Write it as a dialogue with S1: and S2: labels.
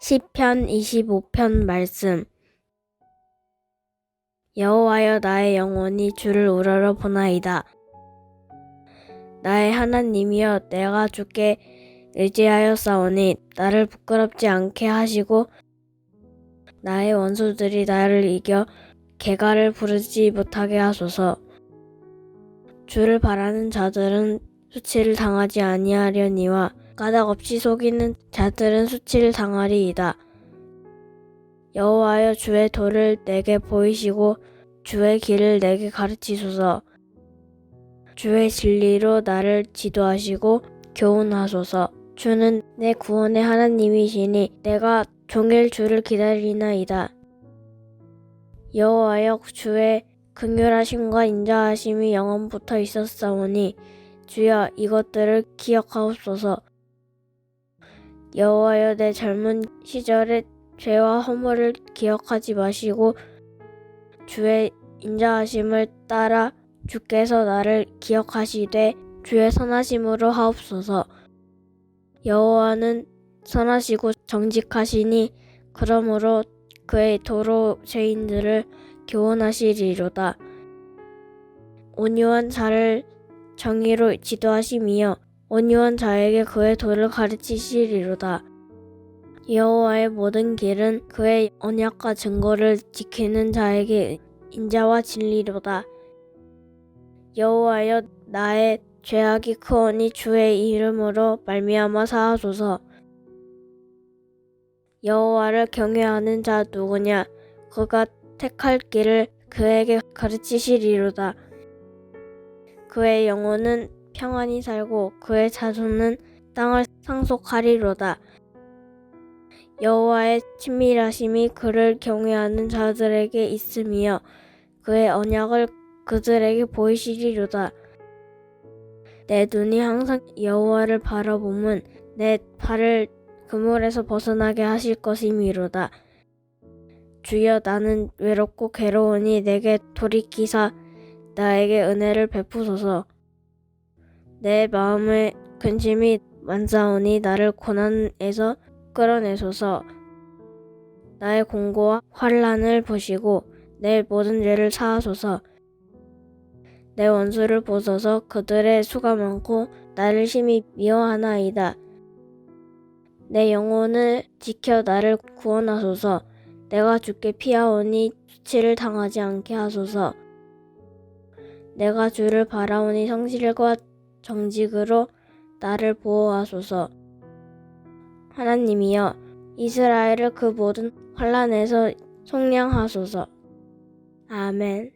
S1: 시편 25편 말씀 여호와여 나의 영혼이 주를 우러러 보나이다. 나의 하나님이여 내가 주께 의지하여 싸우니 나를 부끄럽지 않게 하시고 나의 원수들이 나를 이겨 개가를 부르지 못하게 하소서. 주를 바라는 자들은 수치를 당하지 아니하려니와 까닭 없이 속이는 자들은 수치를 당하리이다. 여호와여 주의 도를 내게 보이시고 주의 길을 내게 가르치소서. 주의 진리로 나를 지도하시고 교훈하소서. 주는 내 구원의 하나님이시니 내가 종일 주를 기다리나이다. 여호와여 주의 긍휼하심과 인자하심이 영원부터 있었사오니 주여 이것들을 기억하옵소서. 여호와여 내 젊은 시절의 죄와 허물을 기억하지 마시고 주의 인자하심을 따라 주께서 나를 기억하시되 주의 선하심으로 하옵소서. 여호와는 선하시고 정직하시니 그러므로 그의 도로 죄인들을 교훈하시리로다. 온유한 자를 정의로 지도하심이여 온유한 자에게 그의 도를 가르치시리로다. 여호와의 모든 길은 그의 언약과 증거를 지키는 자에게 인자와 진리로다. 여호와여 나의 죄악이 크오니 주의 이름으로 말미암아 사하소서. 여호와를 경외하는 자 누구냐? 그가 택할 길을 그에게 가르치시리로다. 그의 영혼은 평안히 살고 그의 자손은 땅을 상속하리로다. 여호와의 친밀하심이 그를 경외하는 자들에게 있음이여 그의 언약을 그들에게 보이시리로다. 내 눈이 항상 여호와를 바라보면 내 발을 그물에서 벗어나게 하실 것이미로다. 주여 나는 외롭고 괴로우니 내게 돌이키사 나에게 은혜를 베푸소서. 내 마음의 근심이 많사오니 나를 고난에서 끌어내소서. 나의 공고와 환란을 보시고 내 모든 죄를 사하소서. 내 원수를 보소서 그들의 수가 많고 나를 심히 미워하나이다. 내 영혼을 지켜 나를 구원하소서. 내가 주께 피하오니 수치를 당하지 않게 하소서. 내가 주를 바라오니 성실과 정직으로 나를 보호하소서. 하나님이여 이스라엘을 그 모든 환란에서 속량하소서. 아멘.